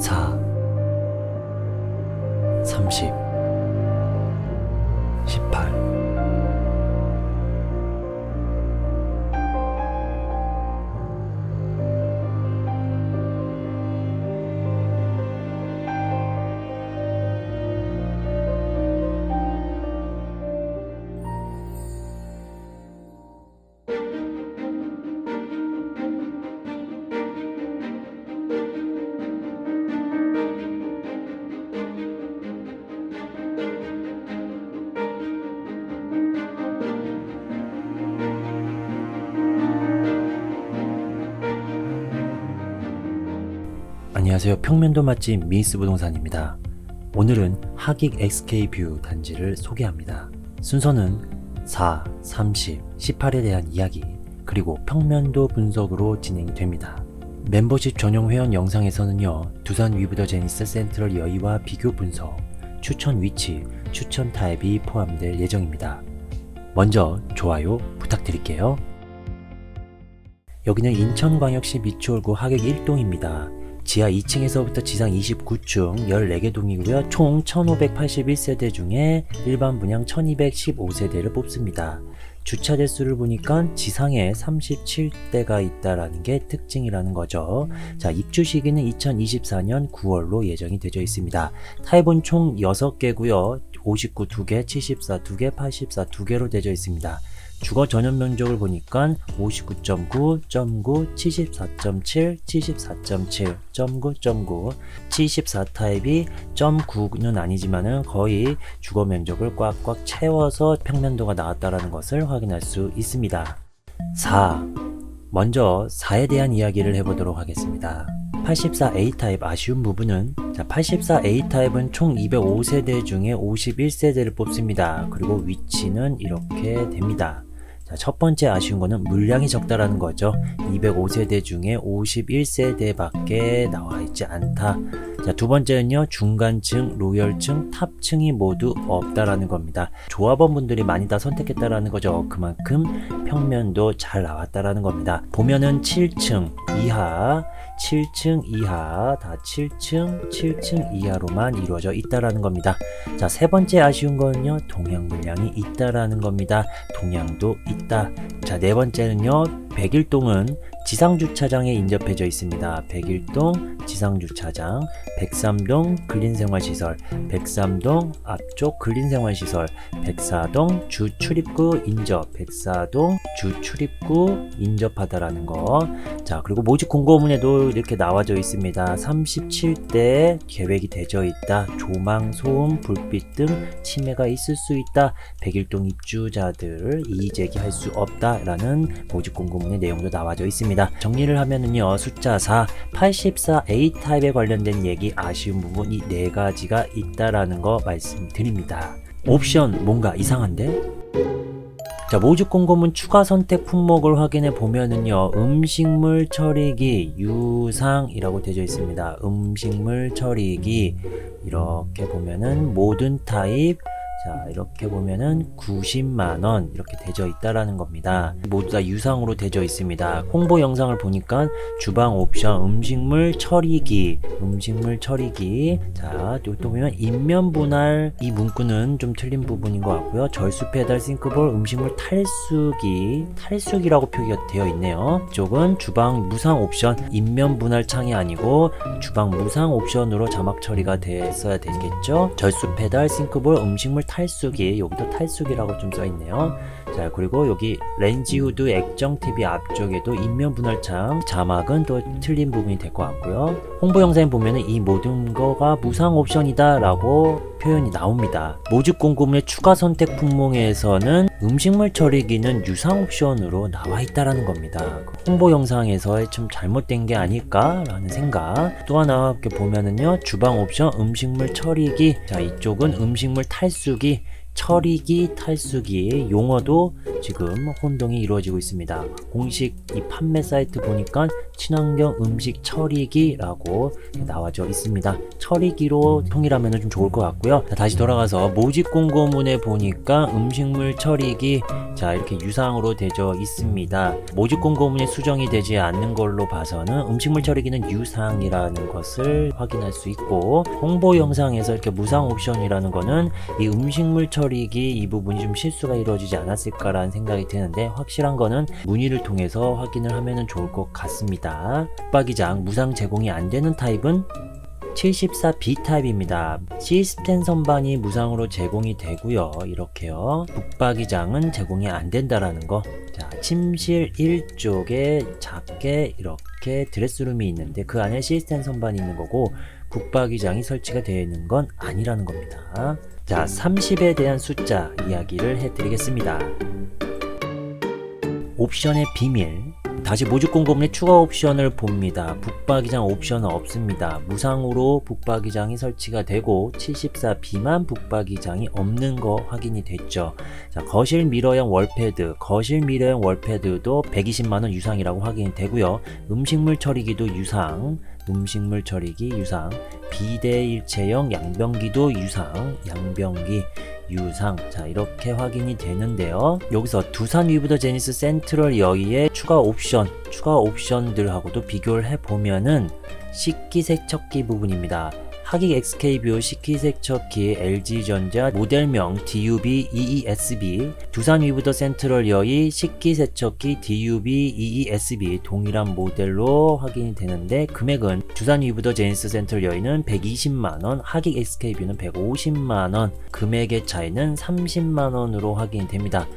4 30 안녕하세요. 평면도 맛집 미스 부동산입니다. 오늘은 하객 XK뷰 단지를 소개합니다. 순서는 4, 30, 18에 대한 이야기, 그리고 평면도 분석으로 진행이 됩니다. 멤버십 전용 회원 영상에서는요, 두산 위브더 제니스 센트럴 여의와 비교 분석, 추천 위치, 추천 타입이 포함될 예정입니다. 먼저 좋아요 부탁드릴게요. 여기는 인천광역시 미추홀구 하객 1동입니다. 지하 2층에서부터 지상 29층 14개 동이고요. 총 1581세대 중에 일반 분양 1215세대를 뽑습니다. 주차 대수를 보니까 지상에 37대가 있다라는 게 특징이라는 거죠. 자, 입주 시기는 2024년 9월로 예정이 되어 있습니다. 타입은 총 6개고요. 59 2개, 74 2개, 84 2개로 되어 있습니다. 주거 전용 면적을 보니까 59.9, 9, 74.7, 74.7, 9.9, 74 타입이 9는 아니지만은 거의 주거 면적을 꽉꽉 채워서 평면도가 나왔다라는 것을 확인할 수 있습니다. 4. 먼저 4에 대한 이야기를 해보도록 하겠습니다. 84A 타입 아쉬운 부분은 자, 84A 타입은 총 205세대 중에 51세대를 뽑습니다. 그리고 위치는 이렇게 됩니다. 자, 첫 번째 아쉬운 거는 물량이 적다라는 거죠. 205세대 중에 51세대밖에 나와 있지 않다. 자, 두 번째는요, 중간층, 로열층, 탑층이 모두 없다라는 겁니다. 조합원분들이 많이 다 선택했다라는 거죠. 그만큼 평면도 잘 나왔다라는 겁니다. 보면은 7층 이하, 7층 이하, 다 7층, 7층 이하로만 이루어져 있다라는 겁니다. 자, 세 번째 아쉬운 거는요, 동양 물량이 있다라는 겁니다. 동양도 있다. 자, 네 번째는요, 백일동은 지상주차장에 인접해져 있습니다. 백일동 지상주차장, 백삼동 근린생활시설, 백삼동 앞쪽 근린생활시설, 백사동 주출입구 인접, 백사동 주출입구 인접하다라는 거. 자, 그리고 모집 공고문에도 이렇게 나와져 있습니다. 37대 계획이 되어 있다. 조망, 소음, 불빛 등 침해가 있을 수 있다. 백일동 입주자들 이의 제기할 수 없다라는 모집 공고문의 내용도 나와져 있습니다. 정리를 하면은요, 숫자 4, 84A 타입에 관련된 얘기 아쉬운 부분 이 네 가지가 있다라는 거 말씀드립니다. 옵션 뭔가 이상한데? 자, 모집 공고문 추가 선택 품목을 확인해 보면은요, 음식물 처리기 유상이라고 되어 있습니다. 음식물 처리기 이렇게 보면은 모든 타입 자 이렇게 보면은 90만원 이렇게 되어 있다라는 겁니다. 모두 다 유상으로 되어 있습니다. 홍보 영상을 보니까 주방 옵션 음식물 처리기 음식물 처리기. 자또 보면 인면 분할 이 문구는 좀 틀린 부분인 것 같고요. 절수 페달 싱크볼 음식물 탈수기 탈수기라고 표기가 되어 있네요. 이쪽은 주방 무상 옵션 인면 분할 창이 아니고 주방 무상 옵션으로 자막 처리가 됐어야 되겠죠? 절수 페달 싱크볼 음식물 탈수기 여기도 탈수기라고 좀 써있네요 자 그리고 여기 렌지 후드 액정 TV 앞쪽에도 인면 분할창 자막은 또 틀린 부분이 될 것 같고요. 홍보 영상에 보면은 이 모든 거가 무상 옵션이다 라고 표현이 나옵니다. 모집 공고문의 추가 선택 품목에서는 음식물 처리기는 유상 옵션으로 나와 있다라는 겁니다. 홍보 영상에서 좀 잘못된 게 아닐까 라는 생각. 또 하나 이렇게 보면은요 주방 옵션 음식물 처리기. 자 이쪽은 음식물 탈수기 처리기, 탈수기 용어도 지금 혼동이 이루어지고 있습니다. 공식 이 판매 사이트 보니까 친환경 음식 처리기라고 나와져 있습니다. 처리기로 통일하면 좀 좋을 것 같고요. 자, 다시 돌아가서 모집 공고문에 보니까 음식물 처리기 자 이렇게 유상으로 되어 있습니다. 모집 공고문이 수정이 되지 않는 걸로 봐서는 음식물 처리기는 유상이라는 것을 확인할 수 있고 홍보 영상에서 이렇게 무상 옵션이라는 거는 이 음식물 처리 기 이 부분이 좀 실수가 이루어지지 않았을까라는 생각이 드는데 확실한 거는 문의를 통해서 확인을 하면 좋을 것 같습니다. 붙박이장 무상 제공이 안 되는 타입은 74B 타입입니다. 시스템 선반이 무상으로 제공이 되고요. 이렇게요. 북박이장은 제공이 안 된다라는 거. 자, 침실 1쪽에 작게 이렇게 드레스룸이 있는데 그 안에 시스템 선반이 있는 거고 북박이장이 설치가 되어 있는 건 아니라는 겁니다. 자, 30에 대한 숫자 이야기를 해드리겠습니다. 옵션의 비밀. 다시 모집 공고문의 추가 옵션을 봅니다. 북박이장 옵션은 없습니다. 무상으로 북박이장이 설치가 되고 74B만 북박이장이 없는 거 확인이 됐죠. 자, 거실 미러형 월패드, 거실 미러형 월패드도 120만 원 유상이라고 확인이 되고요. 음식물 처리기도 유상, 음식물 처리기 유상, 비대 일체형 양변기도 유상, 양변기 유상. 자 이렇게 확인이 되는데요. 여기서 두산 위브더 제니스 센트럴 여의의 추가 옵션 추가 옵션들하고도 비교를 해보면은 식기세척기 부분입니다 하객 XK뷰 식기세척기 LG전자 모델명 DUB-EESB 두산 위브더 센트럴 여의 식기세척기 DUB-EESB 동일한 모델로 확인이 되는데 금액은 두산 위브더 제니스 센트럴 여의는 120만원 하객 XK뷰는 150만원 금액의 차이는 30만원으로 확인이 됩니다.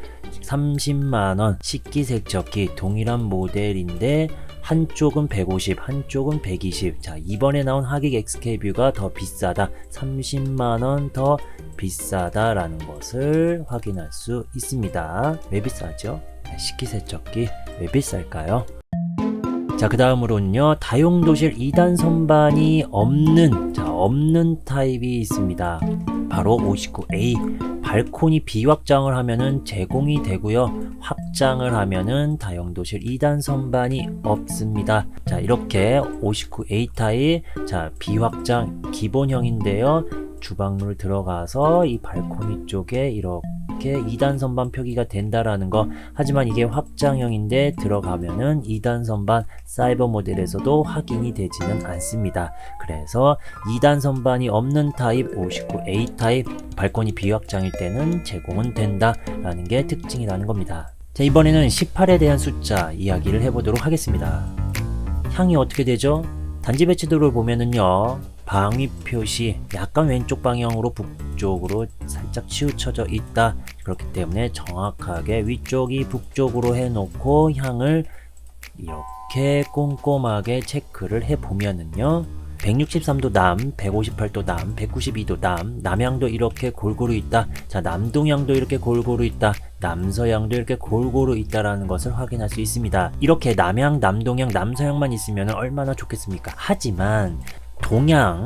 30만원 식기세척기 동일한 모델인데 한쪽은 150, 한쪽은 120. 자, 이번에 나온 하객 XK뷰가 더 비싸다. 30만원 더 비싸다라는 것을 확인할 수 있습니다. 왜 비싸죠? 네, 식기세척기 왜 비쌀까요? 자, 그 다음으로는요, 다용도실 2단 선반이 없는, 자, 없는 타입이 있습니다. 바로 59A. 발코니 비확장을 하면은 제공이 되고요. 확장을 하면은 다용도실 2단 선반이 없습니다. 자, 이렇게 59A 타입, 자, 비확장 기본형인데요. 주방물 들어가서 이 발코니 쪽에 이렇게 2단 선반 표기가 된다라는 거. 하지만 이게 확장형인데 들어가면은 2단 선반 사이버 모델에서도 확인이 되지는 않습니다. 그래서 2단 선반이 없는 타입 59A 타입 발코니 비확장일 때는 제공은 된다 라는 게 특징이라는 겁니다. 자, 이번에는 18에 대한 숫자 이야기를 해보도록 하겠습니다. 향이 어떻게 되죠? 단지 배치도를 보면은요. 방위 표시 약간 왼쪽 방향으로 북쪽으로 살짝 치우쳐져 있다. 그렇기 때문에 정확하게 위쪽이 북쪽으로 해놓고 향을 이렇게 꼼꼼하게 체크를 해보면은요. 163도 남, 158도 남, 192도 남, 남향도 이렇게 골고루 있다. 자, 남동향도 이렇게 골고루 있다. 남서향도 이렇게 골고루 있다라는 것을 확인할 수 있습니다. 이렇게 남향, 남동향, 남서향만 있으면 얼마나 좋겠습니까? 하지만 동양,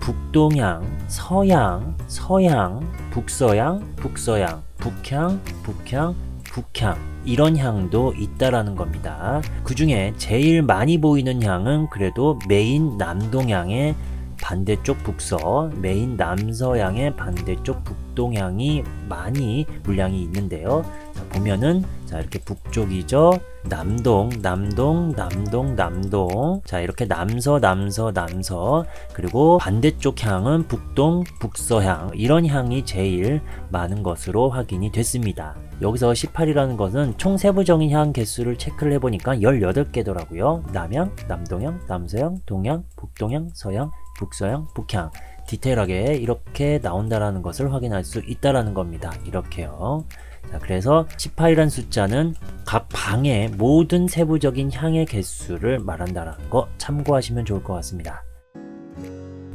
북동양, 서양, 서양, 북서양, 북서양, 북향, 북향, 북향 이런 향도 있다라는 겁니다. 그 중에 제일 많이 보이는 향은 그래도 메인 남동향의 반대쪽 북서, 메인 남서향의 반대쪽 북동향이 많이 물량이 있는데요. 자, 보면은 자 이렇게 북쪽이죠. 남동, 남동, 남동, 남동. 자 이렇게 남서, 남서, 남서. 그리고 반대쪽 향은 북동, 북서향. 이런 향이 제일 많은 것으로 확인이 됐습니다. 여기서 18이라는 것은 총 세부적인 향 개수를 체크를 해보니까 18개더라고요. 남향, 남동향, 남서향, 동향, 북동향, 서향, 북서향, 북향. 디테일하게 이렇게 나온다라는 것을 확인할 수 있다라는 겁니다. 이렇게요. 자, 그래서 18이라는 숫자는 각 방의 모든 세부적인 향의 개수를 말한다라는 거 참고하시면 좋을 것 같습니다.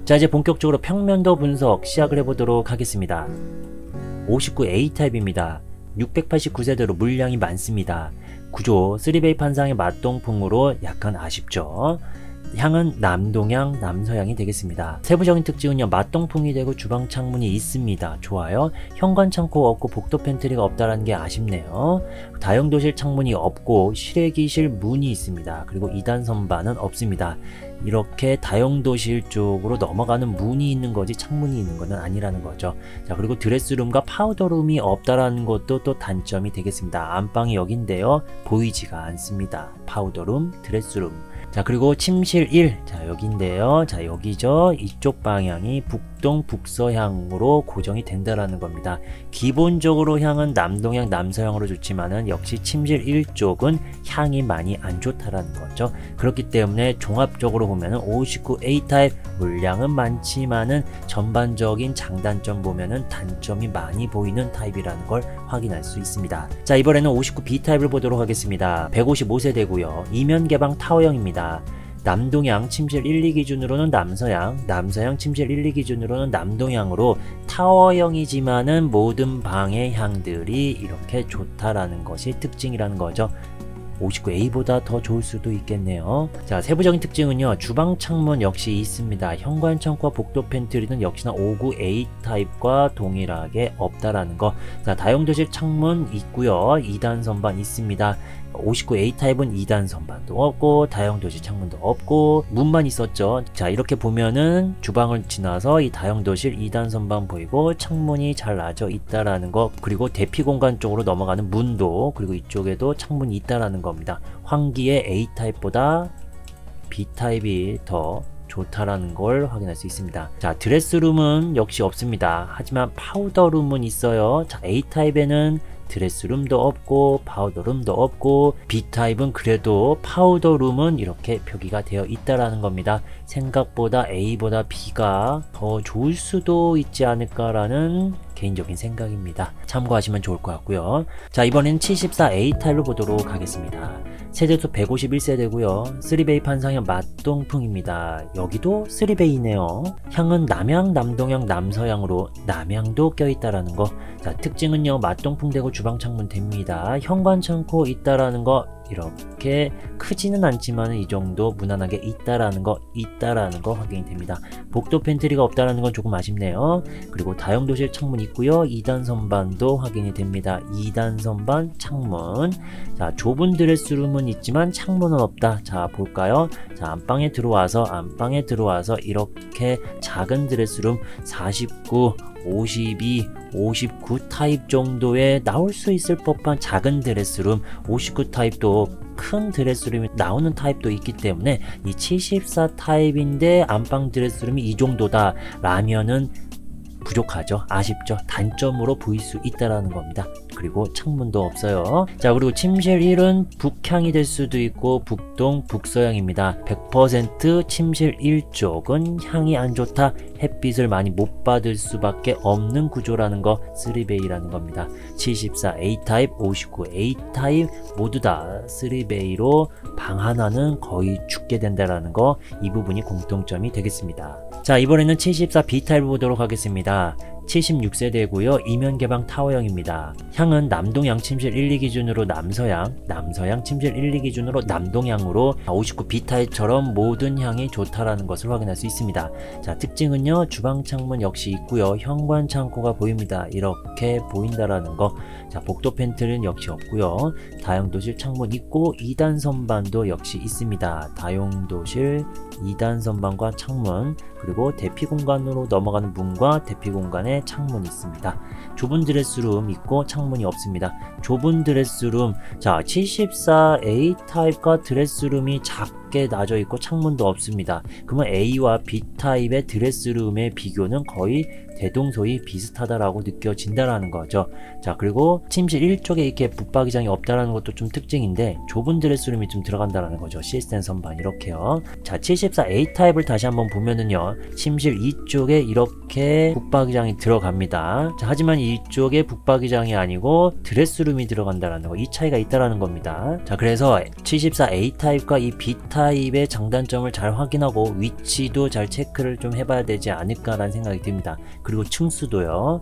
자, 이제 본격적으로 평면도 분석 시작을 해보도록 하겠습니다. 59A 타입입니다. 689세대로 물량이 많습니다. 구조 3베이 판상의 맞동풍으로 약간 아쉽죠. 향은 남동향, 남서향이 되겠습니다. 세부적인 특징은요, 맞동풍이 되고 주방 창문이 있습니다. 좋아요. 현관 창고 없고 복도 팬트리가 없다라는 게 아쉽네요. 다용도실 창문이 없고 실외기실 문이 있습니다. 그리고 2단 선반은 없습니다. 이렇게 다용도실 쪽으로 넘어가는 문이 있는 거지 창문이 있는 것은 아니라는 거죠. 자, 그리고 드레스룸과 파우더룸이 없다라는 것도 또 단점이 되겠습니다. 안방이 여긴데요. 보이지가 않습니다. 파우더룸, 드레스룸. 자, 그리고 침실 1. 자, 여기인데요. 자, 여기죠. 이쪽 방향이 북동, 북서향으로 고정이 된다라는 겁니다. 기본적으로 향은 남동향, 남서향으로 좋지만은 역시 침실 1쪽은 향이 많이 안 좋다라는 거죠. 그렇기 때문에 종합적으로 보면은 59A 타입 물량은 많지만은 전반적인 장단점 보면은 단점이 많이 보이는 타입이라는 걸 확인할 수 있습니다. 자, 이번에는 59B 타입을 보도록 하겠습니다. 155세대고요. 이면 개방 타워형입니다. 남동향 침실 1, 2 기준으로는 남서향, 남서향 침실 1, 2 기준으로는 남동향으로 타워형이지만은 모든 방의 향들이 이렇게 좋다라는 것이 특징이라는 거죠. 59A보다 더 좋을 수도 있겠네요. 자, 세부적인 특징은요. 주방 창문 역시 있습니다. 현관 창고와 복도 팬트리는 역시나 59A 타입과 동일하게 없다라는 거. 자, 다용도실 창문 있고요. 2단 선반 있습니다. 59A 타입은 2단 선반도 없고 다용도실 창문도 없고 문만 있었죠. 자 이렇게 보면은 주방을 지나서 이 다용도실 2단 선반 보이고 창문이 잘 나져 있다라는 거 그리고 대피 공간 쪽으로 넘어가는 문도 그리고 이쪽에도 창문이 있다라는 겁니다. 환기의 A 타입보다 B 타입이 더 좋다라는 걸 확인할 수 있습니다. 자, 드레스룸은 역시 없습니다. 하지만 파우더룸은 있어요. 자, A 타입에는 드레스룸도 없고 파우더룸도 없고 B타입은 그래도 파우더룸은 이렇게 표기가 되어 있다라는 겁니다. 생각보다 A보다 B가 더 좋을 수도 있지 않을까라는 개인적인 생각입니다. 참고하시면 좋을 것 같고요. 자 이번엔 74A 타입을 보도록 하겠습니다. 세대수 151세대고요. 3베이 판상형 맛동풍입니다. 여기도 3베이네요. 향은 남향, 남동향, 남서향으로 남향도 껴있다라는 거. 자 특징은요. 맛동풍 되고 주방 창문 됩니다. 현관 창고 있다라는 거 이렇게 크지는 않지만 이 정도 무난하게 있다라는 거 있다라는 거 확인이 됩니다. 복도 팬트리가 없다라는 건 조금 아쉽네요. 그리고 다용도실 창문 있고요. 2단 선반도 확인이 됩니다. 2단 선반 창문. 자, 좁은 드레스룸은 있지만 창문은 없다. 자, 볼까요? 자, 안방에 들어와서 안방에 들어와서 이렇게 작은 드레스룸 49 52, 59 타입 정도에 나올 수 있을 법한 작은 드레스룸 59 타입도 큰 드레스룸이 나오는 타입도 있기 때문에 이 74 타입인데 안방 드레스룸이 이 정도다 라면은 부족하죠. 아쉽죠. 단점으로 보일 수 있다라는 겁니다. 그리고 창문도 없어요. 자, 그리고 침실 1은 북향이 될 수도 있고 북동, 북서향입니다. 100% 침실 1쪽은 향이 안 좋다. 햇빛을 많이 못 받을 수밖에 없는 구조라는 거 3베이라는 겁니다. 74A 타입, 59A 타입 모두 다 3베이로 방 하나는 거의 죽게 된다라는 거 이 부분이 공통점이 되겠습니다. 자, 이번에는 74B 타입을 보도록 하겠습니다. 76세대고요. 이면 개방 타워형입니다. 향은 남동향 침실 1, 2 기준으로 남서향, 남서향 침실 1, 2 기준으로 남동향으로 59B 타입처럼 모든 향이 좋다라는 것을 확인할 수 있습니다. 자, 특징은요. 주방 창문 역시 있고요. 현관 창고가 보입니다. 이렇게 보인다라는 거. 자, 복도 팬트는 역시 없고요. 다용도실 창문 있고 2단 선반도 역시 있습니다. 다용도실 2단 선반과 창문 그리고 대피 공간으로 넘어가는 문과 대피 공간에 창문이 있습니다. 좁은 드레스룸 있고 창문이 없습니다. 좁은 드레스룸 자 74A 타입과 드레스룸이 작 게 나져 있고 창문도 없습니다. 그러면 A와 B 타입의 드레스룸의 비교는 거의 대동소이 비슷하다라고 느껴진다라는 거죠. 자 그리고 침실 1쪽에 이렇게 붙박이장이 없다라는 것도 좀 특징인데 좁은 드레스룸이 좀 들어간다라는 거죠. 시스템 선반 이렇게요. 자 74A 타입을 다시 한번 보면은요. 침실 2쪽에 이렇게 붙박이장이 들어갑니다. 자, 하지만 이쪽에 붙박이장이 아니고 드레스룸이 들어간다라는 거 이 차이가 있다라는 겁니다. 자 그래서 74A 타입과 이 B 타입 의 장단점을 잘 확인하고 위치도 잘 체크를 좀 해봐야 되지 않을까라는 생각이 듭니다. 그리고 층수도요.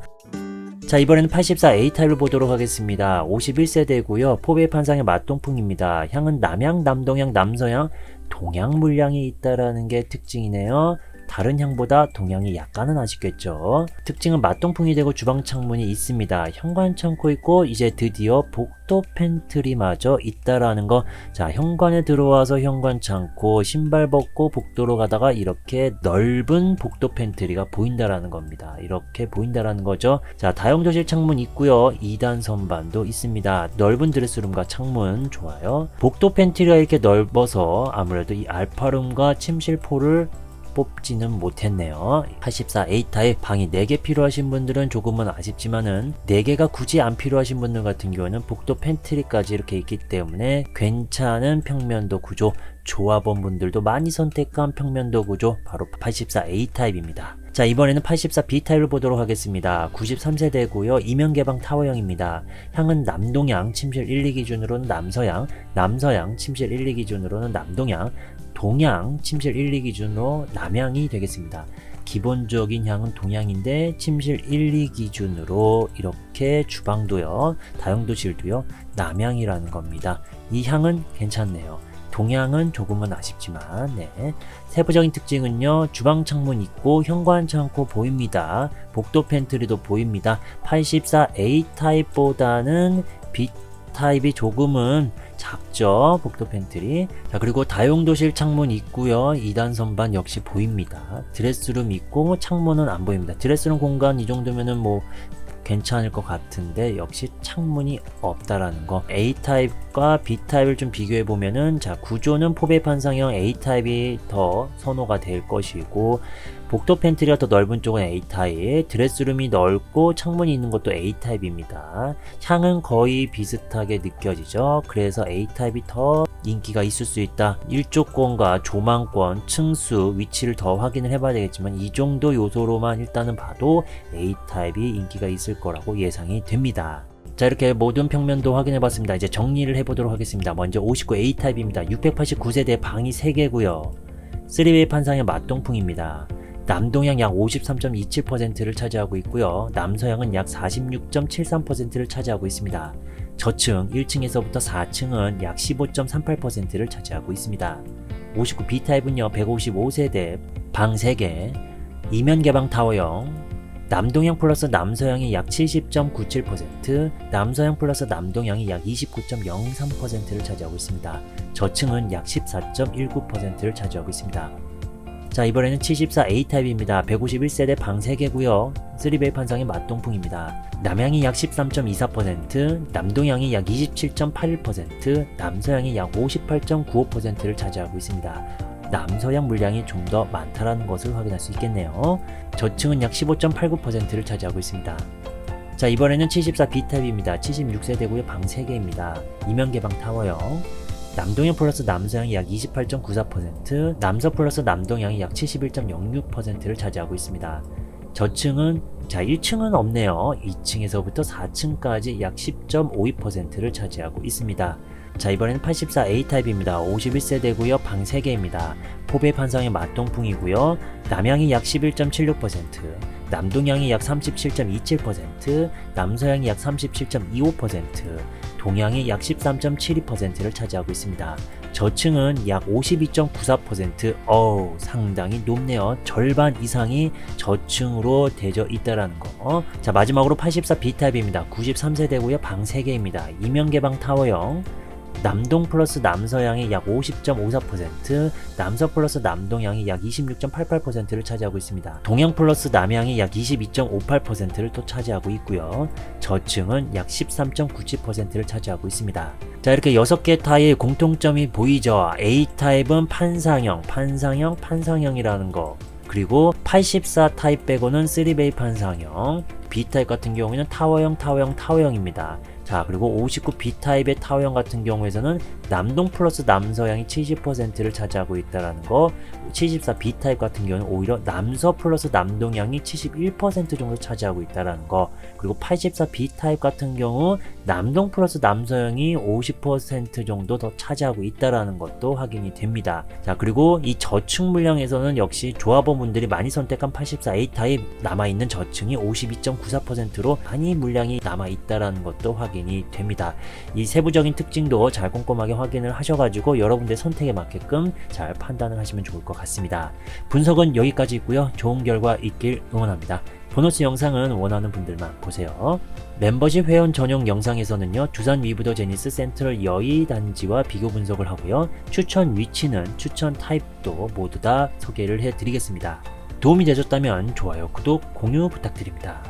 자 이번에는 84A 타입을 보도록 하겠습니다. 51세대고요. 포베 판상의 맛동풍입니다. 향은 남향, 남동향, 남서향 동양 물량이 있다라는 게 특징이네요. 다른 향보다 동향이 약간은 아쉽겠죠. 특징은 맞동풍이 되고 주방 창문이 있습니다. 현관 창고 있고 이제 드디어 복도 팬트리마저 있다라는 거. 자, 현관에 들어와서 현관 창고 신발 벗고 복도로 가다가 이렇게 넓은 복도 팬트리가 보인다라는 겁니다. 이렇게 보인다라는 거죠. 자, 다용도실 창문 있고요. 2단 선반도 있습니다. 넓은 드레스룸과 창문 좋아요. 복도 팬트리가 이렇게 넓어서 아무래도 이 알파룸과 침실포를 뽑지는 못했네요. 84 A타입 방이 4개 필요하신 분들은 조금은 아쉽지만은 4개가 굳이 안 필요하신 분들 같은 경우에는 복도 팬트리까지 이렇게 있기 때문에 괜찮은 평면도 구조 조합원 분들도 많이 선택한 평면도 구조 바로 84 A타입입니다. 자 이번에는 84 B타입을 보도록 하겠습니다. 93세대고요. 이면 개방 타워형입니다. 향은 남동향 침실 1, 2 기준으로는 남서향, 남서향 침실 1, 2 기준으로는 남동향, 동향 침실 1, 2 기준으로 남향이 되겠습니다. 기본적인 향은 동향인데 침실 1, 2 기준으로 이렇게 주방도요, 다용도실도요, 남향이라는 겁니다. 이 향은 괜찮네요. 동향은 조금은 아쉽지만, 네. 세부적인 특징은요, 주방 창문 있고 현관 창고 보입니다. 복도 팬트리도 보입니다. 84A 타입보다는 B 타입이 조금은 작죠 복도 팬트리 자 그리고 다용도실 창문 있고요. 2단 선반 역시 보입니다. 드레스룸 있고 창문은 안 보입니다. 드레스룸 공간 이 정도면은 뭐 괜찮을 것 같은데 역시 창문이 없다라는 거. A타입 과 B타입을 좀 비교해 보면은 자 구조는 포배 판상형 A타입이 더 선호가 될 것이고 복도 팬트리가 더 넓은 쪽은 A타입 드레스룸이 넓고 창문이 있는 것도 A타입입니다. 향은 거의 비슷하게 느껴지죠? 그래서 A타입이 더 인기가 있을 수 있다. 일조권과 조망권, 층수, 위치를 더 확인을 해봐야 되겠지만 이 정도 요소로만 일단은 봐도 A타입이 인기가 있을 거라고 예상이 됩니다. 자 이렇게 모든 평면도 확인해 봤습니다. 이제 정리를 해보도록 하겠습니다. 먼저 59 A타입입니다. 689세대 방이 3개고요. 3웨이 판상의 맞동풍입니다. 남동향 약 53.27%를 차지하고 있고요. 남서향은 약 46.73%를 차지하고 있습니다. 저층 1층에서부터 4층은 약 15.38%를 차지하고 있습니다. 59 B타입은요 155세대 방 3개 이면 개방 타워형 남동향 플러스 남서향이 약 70.97%, 남서향 플러스 남동향이 약 29.03%를 차지하고 있습니다. 저층은 약 14.19%를 차지하고 있습니다. 자 이번에는 74 A타입입니다. 151세대 방 3개고요. 3베이 판상의 맞동풍입니다. 남향이 약 13.24%, 남동향이 약 27.81%, 남서향이 약 58.95%를 차지하고 있습니다. 남서향 물량이 좀 더 많다라는 것을 확인할 수 있겠네요. 저층은 약 15.89%를 차지하고 있습니다. 자 이번에는 74 B타입입니다. 76세대고요. 방 3개입니다. 이면 개방 타워형 남동향 플러스 남서향이 약 28.94%, 남서 플러스 남동향이 약 71.06%를 차지하고 있습니다. 저층은 자 1층은 없네요. 2층에서부터 4층까지 약 10.52%를 차지하고 있습니다. 자 이번에는 84 A타입입니다. 51세대고요. 방 3개입니다. 포배 판상의 맞동풍이고요. 남향이 약 11.76%, 남동향이 약 37.27%, 남서향이 약 37.25%, 동향이 약 13.72%를 차지하고 있습니다. 저층은 약 52.94%, 어우, 상당히 높네요. 절반 이상이 저층으로 되져 있다라는 거. 자, 마지막으로 84 B타입입니다. 93세대고요. 방 3개입니다. 이면개방 타워형. 남동 플러스 남서향이 약 50.54%, 남서 플러스 남동향이 약 26.88%를 차지하고 있습니다. 동향 플러스 남향이 약 22.58%를 또 차지하고 있고요. 저층은 약 13.97%를 차지하고 있습니다. 자 이렇게 6개 타입 공통점이 보이죠. A타입은 판상형, 판상형, 판상형이라는 거 그리고 84 타입 빼고는 3베이 판상형 B타입 같은 경우에는 타워형, 타워형, 타워형입니다. 자 그리고 59 B타입의 타워형 같은 경우에서는 남동 플러스 남서향이 70%를 차지하고 있다라는 거, 74 B타입 같은 경우는 오히려 남서 플러스 남동향이 71% 정도 차지하고 있다라는 거, 그리고 84 B타입 같은 경우 남동 플러스 남서향이 50% 정도 더 차지하고 있다라는 것도 확인이 됩니다. 자 그리고 이 저층 물량에서는 역시 조합원분들이 많이 선택한 84 A 타입 남아 있는 저층이 52.94%로 많이 물량이 남아 있다라는 것도 확인. 확인이 됩니다. 이 세부적인 특징도 잘 꼼꼼하게 확인을 하셔가지고 여러분들 선택에 맞게끔 잘 판단을 하시면 좋을 것 같습니다. 분석은 여기까지 있고요. 좋은 결과 있길 응원합니다. 보너스 영상은 원하는 분들만 보세요. 멤버십 회원 전용 영상에서는요, 두산 위브더 제니스 센트럴 여의 단지와 비교 분석을 하고요, 추천 위치는 추천 타입도 모두 다 소개를 해드리겠습니다. 도움이 되셨다면 좋아요, 구독, 공유 부탁드립니다.